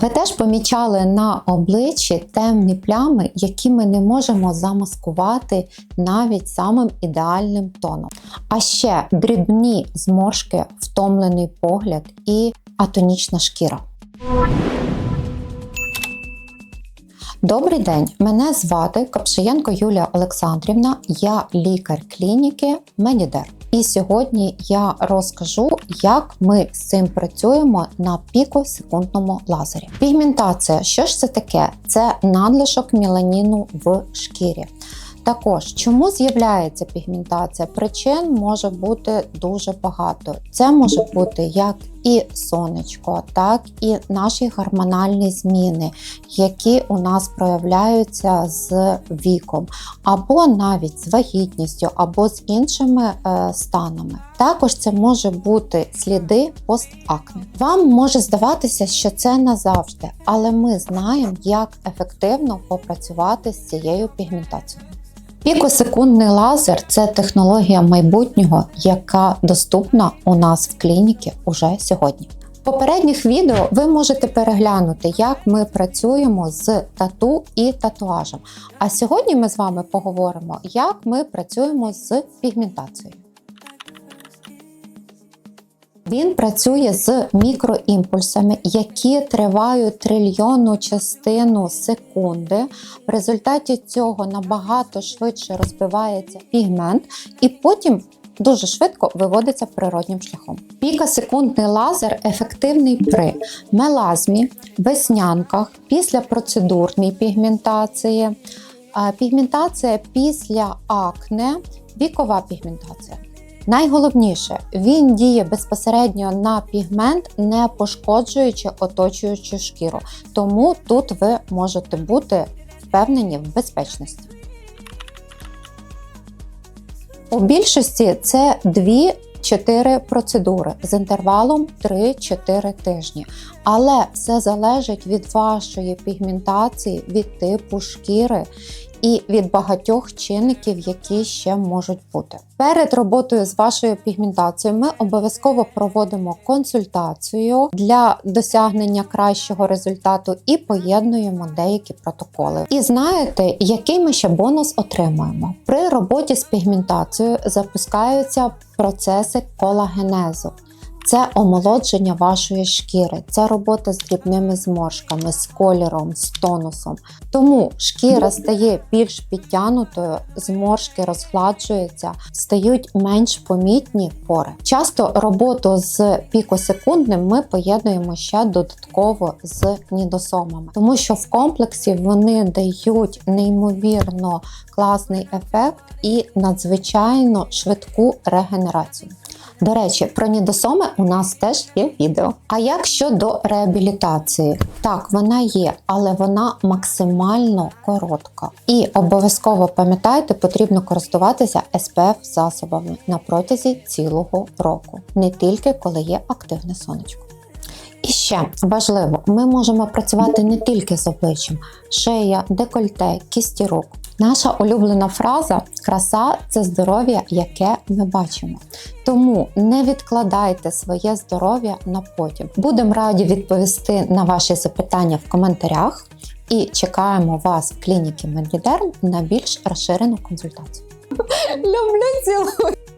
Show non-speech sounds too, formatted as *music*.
Ви теж помічали на обличчі темні плями, які ми не можемо замаскувати навіть самим ідеальним тоном. А ще дрібні зморшки, втомлений погляд і атонічна шкіра. Добрий день, мене звати Капшиєнко Юлія Олександрівна, я лікар клініки Медідер. І сьогодні я розкажу, як ми з цим працюємо на пікосекундному лазері. Пігментація, що ж це таке? Це надлишок меланіну в шкірі. Також, чому з'являється пігментація? Причин може бути дуже багато. Це може бути як і сонечко, так і наші гормональні зміни, які у нас проявляються з віком, або навіть з вагітністю, або з іншими е, станами. Також це може бути сліди постакне. Вам може здаватися, що це назавжди, але ми знаємо, як ефективно попрацювати з цією пігментацією. Пікосекундний лазер це технологія майбутнього, яка доступна у нас в клініці уже сьогодні. В попередніх відео ви можете переглянути, як ми працюємо з тату і татуажем. А сьогодні ми з вами поговоримо, як ми працюємо з пігментацією. Він працює з мікроімпульсами, які тривають трильйонну частину секунди. В результаті цього набагато швидше розбивається пігмент, і потім дуже швидко виводиться природнім шляхом. Пікасекундний лазер ефективний при мелазмі, веснянках, після процедурній пігментації, пігментація після акне, вікова пігментація. Найголовніше, він діє безпосередньо на пігмент, не пошкоджуючи оточуючу шкіру. Тому тут ви можете бути впевнені в безпечності. У більшості це 2-4 процедури з інтервалом 3-4 тижні. Але все залежить від вашої пігментації, від типу шкіри і від багатьох чинників, які ще можуть бути. Перед роботою з вашою пігментацією ми обов'язково проводимо консультацію для досягнення кращого результату і поєднуємо деякі протоколи. І знаєте, який ми ще бонус отримуємо? При роботі з пігментацією запускаються процеси колагенезу. Це омолодження вашої шкіри, це робота з дрібними зморшками, з кольором, з тонусом. Тому шкіра стає більш підтянутою, зморшки розгладжуються, стають менш помітні пори. Часто роботу з пікосекундним ми поєднуємо ще додатково з нідосомами, тому що в комплексі вони дають неймовірно класний ефект і надзвичайно швидку регенерацію. До речі, про нідосоми у нас теж є відео. А як щодо реабілітації? Так, вона є, але вона максимально коротка. І обов'язково пам'ятайте, потрібно користуватися SPF засобами на протязі цілого року, не тільки коли є активне сонечко. І ще важливо, ми можемо працювати не тільки з обличчям, шия, декольте, кісті рук. Наша улюблена фраза краса це здоров'я, яке ми бачимо. Тому не відкладайте своє здоров'я на потім. Будемо раді відповісти на ваші запитання в коментарях і чекаємо вас в клініці Медідерм на більш розширену консультацію. *laughs* Люблю цілую!